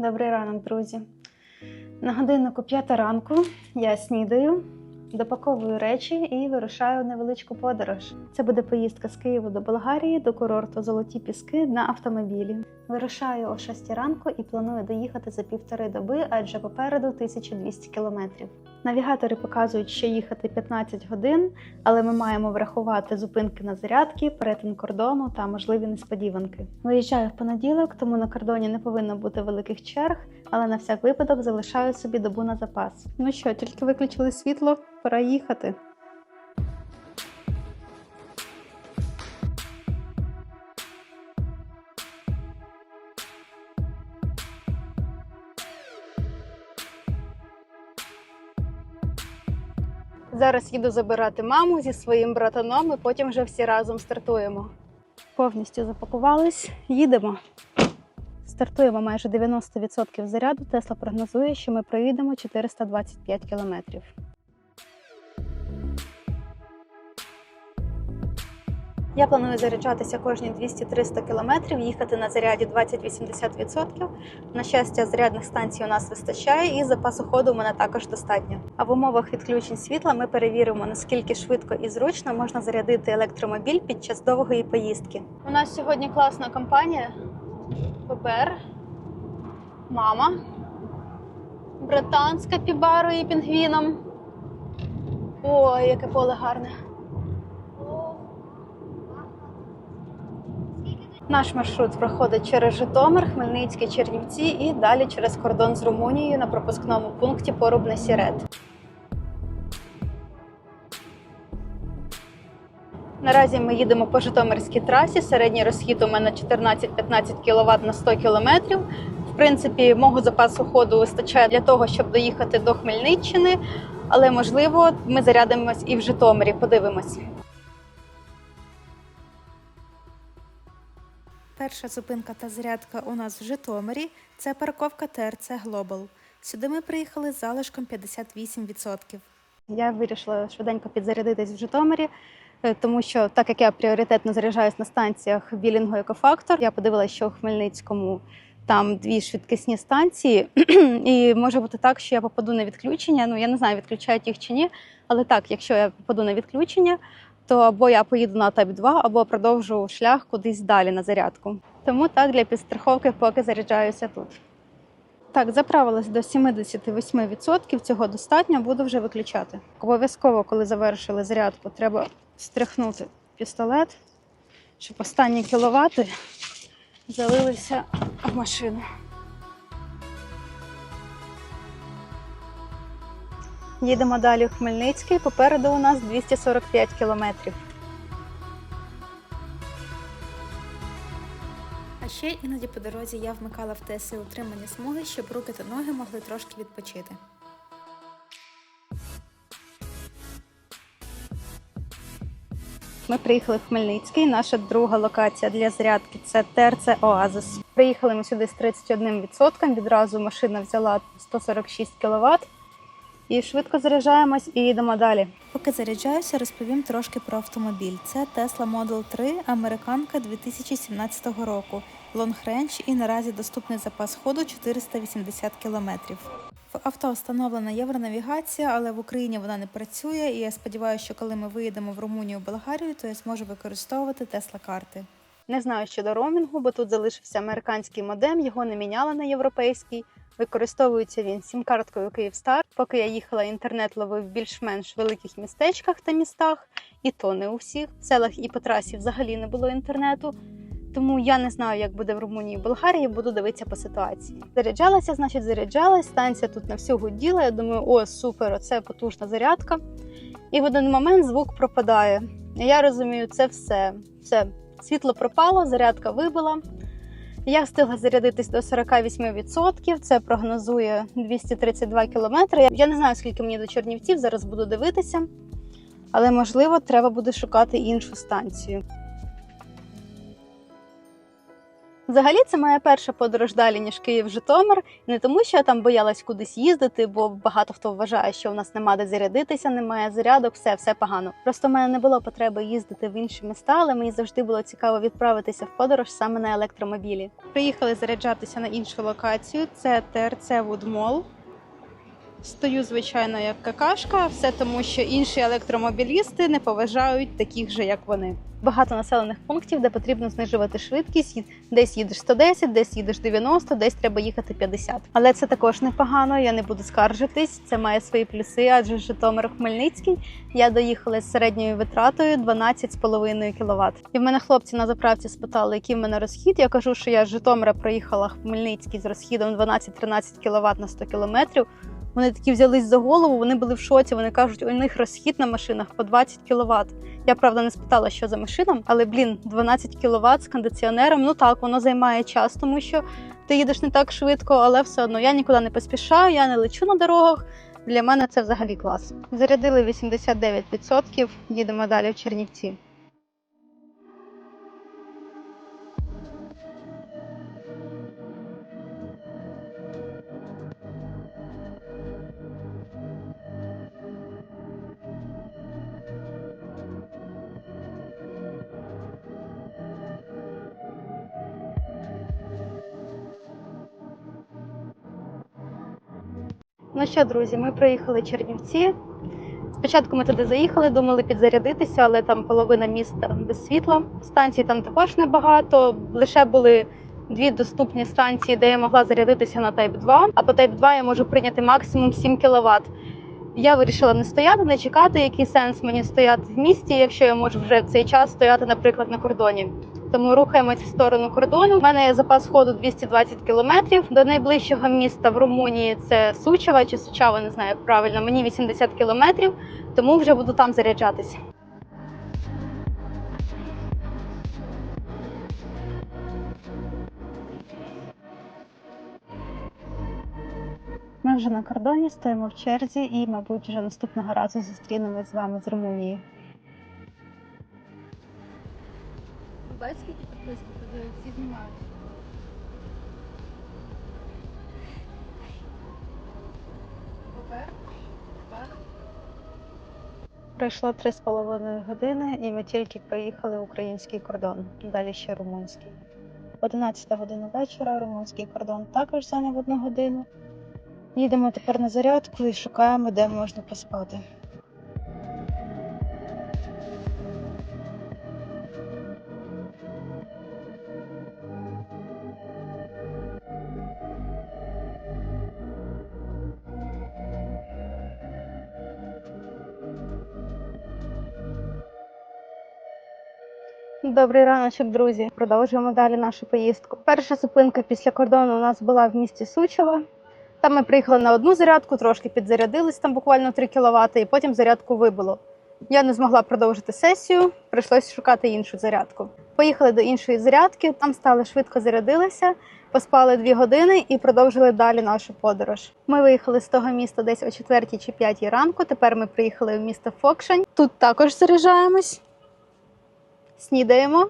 Добрий ранок, друзі. На годиннику п'ята ранку я снідаю, допаковую речі і вирушаю невеличку подорож. Це буде поїздка з Києва до Болгарії до курорту Золоті Піски на автомобілі. Вирушаю о 6 ранку і планую доїхати за півтори доби, адже попереду 1200 кілометрів. Навігатори показують, що їхати 15 годин, але ми маємо врахувати зупинки на зарядки, перетин кордону та можливі несподіванки. Виїжджаю в понеділок, тому на кордоні не повинно бути великих черг, але на всяк випадок залишаю собі добу на запас. Ну що, тільки виключили світло, пора їхати. Зараз їду забирати маму зі своїм братаном, і потім вже всі разом стартуємо. Повністю запакувались, їдемо. Стартуємо майже 90% заряду. Тесла прогнозує, що ми проїдемо 425 кілометрів. Я планую заряджатися кожні 200-300 кілометрів, їхати на заряді 20-80%. На щастя, зарядних станцій у нас вистачає, і запасу ходу у мене також достатньо. А в умовах відключень світла ми перевіримо, наскільки швидко і зручно можна зарядити електромобіль під час довгої поїздки. У нас сьогодні класна компанія. ППР, мама, братан з капібарою і пінгвіном. Ой, яке поле гарне. Наш маршрут проходить через Житомир, Хмельницький, Чернівці і далі через кордон з Румунією на пропускному пункті Порубне Сірет. Наразі ми їдемо по Житомирській трасі. Середній розхід у мене 14-15 кВт на 100 км. В принципі, мого запасу ходу вистачає для того, щоб доїхати до Хмельниччини, але можливо ми зарядимось і в Житомирі. Подивимось. Перша зупинка та зарядка у нас в Житомирі це парковка ТРЦ Глобал. Сюди ми приїхали з залишком 58%. Я вирішила швиденько підзарядитись в Житомирі, е, тому що так як я пріоритетно заряджаюсь на станціях білінгу екофактор, я подивилася, що у Хмельницькому там дві швидкісні станції, і може бути так, що я попаду на відключення. Ну я не знаю, відключають їх чи ні. Але так, якщо я попаду на відключення, то або я поїду на Тайп 2, або продовжу шлях кудись далі на зарядку. Тому так для підстраховки поки заряджаюся тут. Так, заправилась до 78%, цього достатньо, буду вже виключати. Обов'язково, коли завершили зарядку, треба стряхнути пістолет, щоб останні кіловати залилися в машину. Їдемо далі в Хмельницький. Попереду у нас 245 кілометрів. А ще іноді по дорозі я вмикала в Теслі утримання смуги, щоб руки та ноги могли трошки відпочити. Ми приїхали в Хмельницький. Наша друга локація для зарядки це ТРЦ Оазис. Приїхали ми сюди з 31%. Відразу машина взяла 146 кВт. І швидко заряджаємось і їдемо далі. Поки заряджаюся, розповім трошки про автомобіль. Це Tesla Model 3, американка 2017 року. Long Range і наразі доступний запас ходу 480 км. В авто встановлена євронавігація, але в Україні вона не працює. І я сподіваюся, що коли ми виїдемо в Румунію Болгарію, то я зможу використовувати Tesla карти. Не знаю щодо роумінгу, бо тут залишився американський модем, його не міняли на європейський. Використовується він сім-карткою Київстар. Поки я їхала, інтернет ловив більш-менш великих містечках та містах, і то не у всіх. В селах і по трасі взагалі не було інтернету. Тому я не знаю, як буде в Румунії і Болгарії, буду дивитися по ситуації. Заряджалася, значить, заряджалась. Станція тут на всю гуділа. Я думаю, о, супер, оце потужна зарядка. І в один момент звук пропадає. Я розумію, це все. Все, світло пропало, зарядка вибила. Я встигла зарядитись до 48%. Це прогнозує 232 кілометри. Я не знаю, скільки мені до Чернівців, зараз буду дивитися. Але можливо, треба буде шукати іншу станцію. Взагалі, це моя перша подорож далі, ніж Київ-Житомир. Не тому, що я там боялась кудись їздити, бо багато хто вважає, що у нас нема де зарядитися, немає зарядок, все, все погано. Просто в мене не було потреби їздити в інші міста, але мені завжди було цікаво відправитися в подорож саме на електромобілі. Приїхали заряджатися на іншу локацію. Це ТРЦ Вудмол. Стою, звичайно, як какашка, все тому, що інші електромобілісти не поважають таких же, як вони. Багато населених пунктів, де потрібно знижувати швидкість. Десь їдеш 110, десь їдеш 90, десь треба їхати 50. Але це також непогано. Я не буду скаржитись. Це має свої плюси, адже Житомир Хмельницький. Я доїхала з середньою витратою 12,5 кВт. І в мене хлопці на заправці спитали, який в мене розхід. Я кажу, що я з Житомира проїхала Хмельницький з розхідом 12-13 кВт на 100 км. Вони такі взялись за голову, вони були в шоці. Вони кажуть, у них розхід на машинах по 20 кВт. Я правда не спитала, що за машина, але блін, 12 кВт з кондиціонером. Ну так, воно займає час, тому що ти їдеш не так швидко, але все одно я нікуди не поспішаю, я не лечу на дорогах. Для мене це взагалі клас. Зарядили 89%, їдемо далі в Чернівці. Ну що, друзі, ми приїхали в Чернівці. Спочатку ми туди заїхали, думали підзарядитися, але там половина міста без світла. Станцій там також небагато. Лише були дві доступні станції, де я могла зарядитися на Type 2, а по Type 2 я можу прийняти максимум 7 кВт. Я вирішила не стояти, не чекати, який сенс мені стояти в місті, якщо я можу вже в цей час стояти, наприклад, на кордоні. Тому рухаємося в сторону кордону. У мене є запас ходу 220 кілометрів. До найближчого міста в Румунії це Сучава чи Сучава, не знаю як правильно. Мені 80 кілометрів, тому вже буду там заряджатися. Ми вже на кордоні стоїмо в черзі і, мабуть, вже наступного разу зустрінемось з вами з Румунії. Пройшло три з половиною години, і ми тільки проїхали український кордон. Далі ще румунський. 11 година вечора, румунський кордон також зайняв одну годину. Їдемо тепер на зарядку і шукаємо, де можна поспати. Добрий раночок, друзі. Продовжуємо далі нашу поїздку. Перша зупинка після кордону у нас була в місті Сучева. Там ми приїхали на одну зарядку, трошки підзарядились, там буквально 3 кВт, і потім зарядку вибило. Я не змогла продовжити сесію, прийшлось шукати іншу зарядку. Поїхали до іншої зарядки, там стали швидко зарядилися, поспали 2 години і продовжили далі нашу подорож. Ми виїхали з того міста десь о 4 чи 5 ранку. Тепер ми приїхали в місто Фокшань. Тут також заряджаємось, снідаємо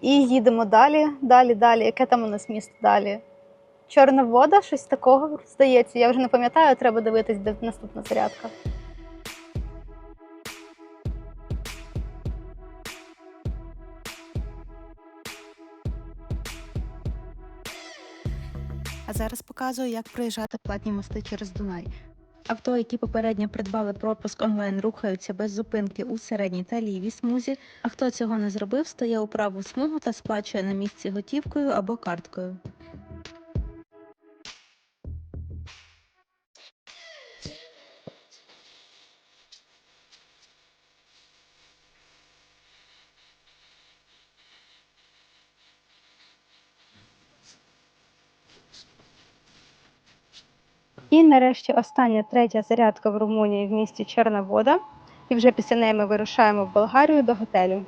і їдемо далі, далі, далі. Яке там у нас місто далі? Чорна вода, щось такого здається. Я вже не пам'ятаю, треба дивитись, де наступна зарядка. А зараз показую, як проїжджати платні мости через Дунай. Авто, які попередньо придбали пропуск онлайн, рухаються без зупинки у середній та лівій смузі. А хто цього не зробив, стає у праву смугу та сплачує на місці готівкою або карткою. І нарешті остання третя зарядка в Румунії в місті Черна вода. І вже після неї ми вирушаємо в Болгарію до готелю.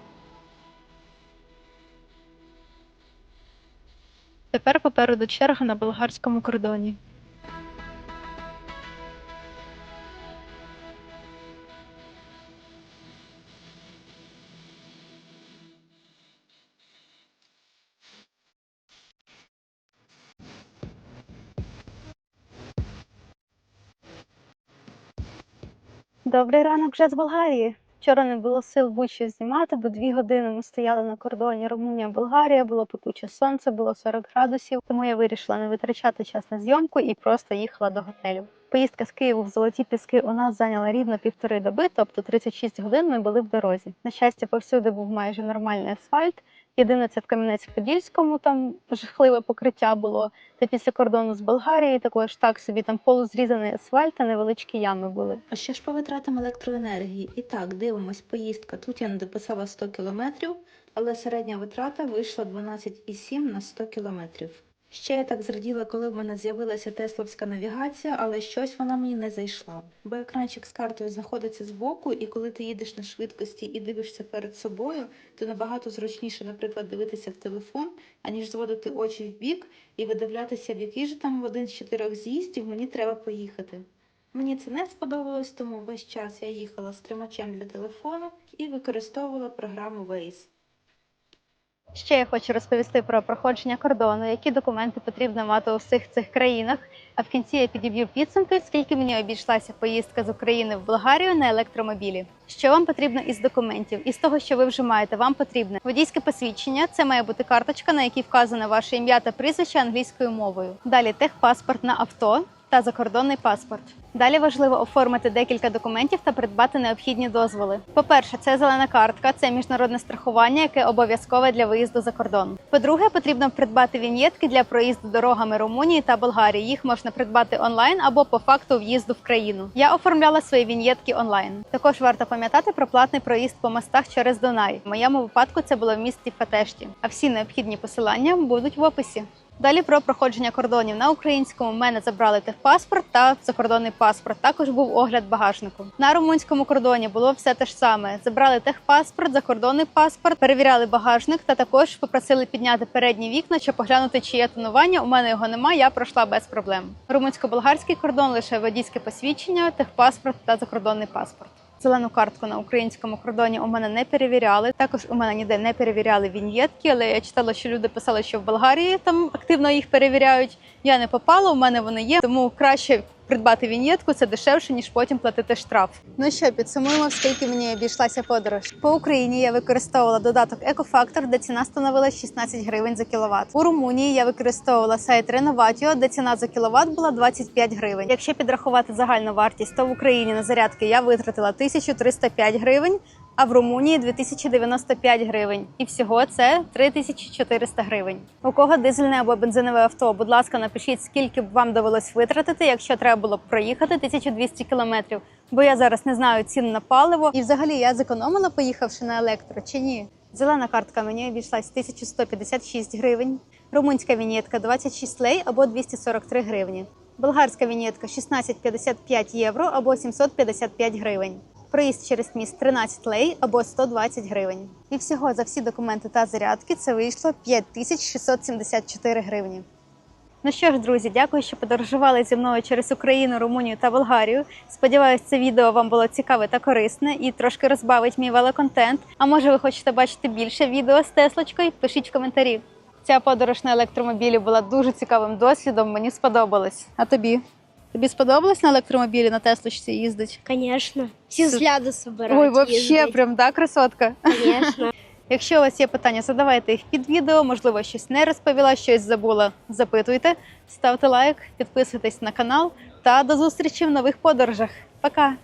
Тепер попереду черга на болгарському кордоні. Добрий ранок вже з Болгарії. Вчора не було сил будь-що знімати, бо дві години ми стояли на кордоні Румунія, Болгарія, було пекуче сонце, було 40 градусів. Тому я вирішила не витрачати час на зйомку і просто їхала до готелю. Поїздка з Києву в золоті піски у нас зайняла рівно півтори доби, тобто 36 годин ми були в дорозі. На щастя, повсюди був майже нормальний асфальт. Єдине, це в Кам'янець-Подільському там жахливе покриття було. Та після кордону з Болгарією також так собі там полузрізаний асфальт та невеличкі ями були. А що ж по витратам електроенергії? І так, дивимось, поїздка. Тут я не дописала 100 кілометрів, але середня витрата вийшла 12,7 на 100 кілометрів. Ще я так зраділа, коли в мене з'явилася тесловська навігація, але щось вона мені не зайшла. Бо екранчик з картою знаходиться збоку, і коли ти їдеш на швидкості і дивишся перед собою, то набагато зручніше, наприклад, дивитися в телефон, аніж зводити очі в бік і видивлятися, в який же там в один з чотирьох з'їздів мені треба поїхати. Мені це не сподобалось, тому весь час я їхала з тримачем для телефону і використовувала програму Waze. Ще я хочу розповісти про проходження кордону, які документи потрібно мати у всіх цих країнах. А в кінці я підіб'ю підсумки, скільки мені обійшлася поїздка з України в Болгарію на електромобілі. Що вам потрібно із документів? Із того, що ви вже маєте, вам потрібне водійське посвідчення. Це має бути карточка, на якій вказане ваше ім'я та прізвище англійською мовою. Далі техпаспорт на авто та закордонний паспорт. Далі важливо оформити декілька документів та придбати необхідні дозволи. По-перше, це зелена картка, це міжнародне страхування, яке обов'язкове для виїзду за кордон. По-друге, потрібно придбати вінєтки для проїзду дорогами Румунії та Болгарії. Їх можна придбати онлайн або по факту в'їзду в країну. Я оформляла свої вінєтки онлайн. Також варто пам'ятати про платний проїзд по мостах через Дунай. В моєму випадку це було в місті Фатешті. А всі необхідні посилання будуть в описі. Далі про проходження кордонів на українському мене забрали техпаспорт та закордонний паспорт. Також був огляд багажнику. На румунському кордоні було все те ж саме. Забрали техпаспорт, закордонний паспорт, перевіряли багажник та також попросили підняти передні вікна, щоб поглянути, чи є тонування. У мене його немає. Я пройшла без проблем. Румунсько-болгарський кордон лише водійське посвідчення, техпаспорт та закордонний паспорт. Зелену картку на українському кордоні у мене не перевіряли. Також у мене ніде не перевіряли віньєтки, але я читала, що люди писали, що в Болгарії там активно їх перевіряють. Я не попала, у мене вони є, тому краще придбати віньєтку, це дешевше, ніж потім платити штраф. Ну що, підсумуємо, скільки мені обійшлася подорож. По Україні я використовувала додаток Екофактор, де ціна становила 16 гривень за кіловат. У Румунії я використовувала сайт Renovatio, де ціна за кіловат була 25 гривень. Якщо підрахувати загальну вартість, то в Україні на зарядки я витратила 1305 гривень. А в Румунії 2095 гривень, і всього це 3400 гривень. У кого дизельне або бензинове авто? Будь ласка, напишіть, скільки б вам довелось витратити, якщо треба було б проїхати 1200 кілометрів. Бо я зараз не знаю цін на паливо. І взагалі я зекономила, поїхавши на електро чи ні? Зелена картка мені обійшлась 1156 гривень. Румунська вінєтка 26 лей або 243 гривні. Болгарська вінєтка 16,55 євро або 755 гривень. Проїзд через міст 13 лей або 120 гривень. І всього за всі документи та зарядки це вийшло 5674 гривні. Ну що ж, друзі, дякую, що подорожували зі мною через Україну, Румунію та Болгарію. Сподіваюсь, це відео вам було цікаве та корисне і трошки розбавить мій велоконтент. А може, ви хочете бачити більше відео з Теслочкою? Пишіть в коментарі. Ця подорож на електромобілі була дуже цікавим досвідом. Мені сподобалось. А тобі? Тобі сподобалось на електромобілі на Теслочці їздить? Звісно. Всі взгляди собирають. Ой, вообще, їздить. прям да, красотка. Звісно. Якщо у вас є питання, задавайте їх під відео. Можливо, щось не розповіла, щось забула. Запитуйте, ставте лайк, підписуйтесь на канал та до зустрічі в нових подорожах. Пока!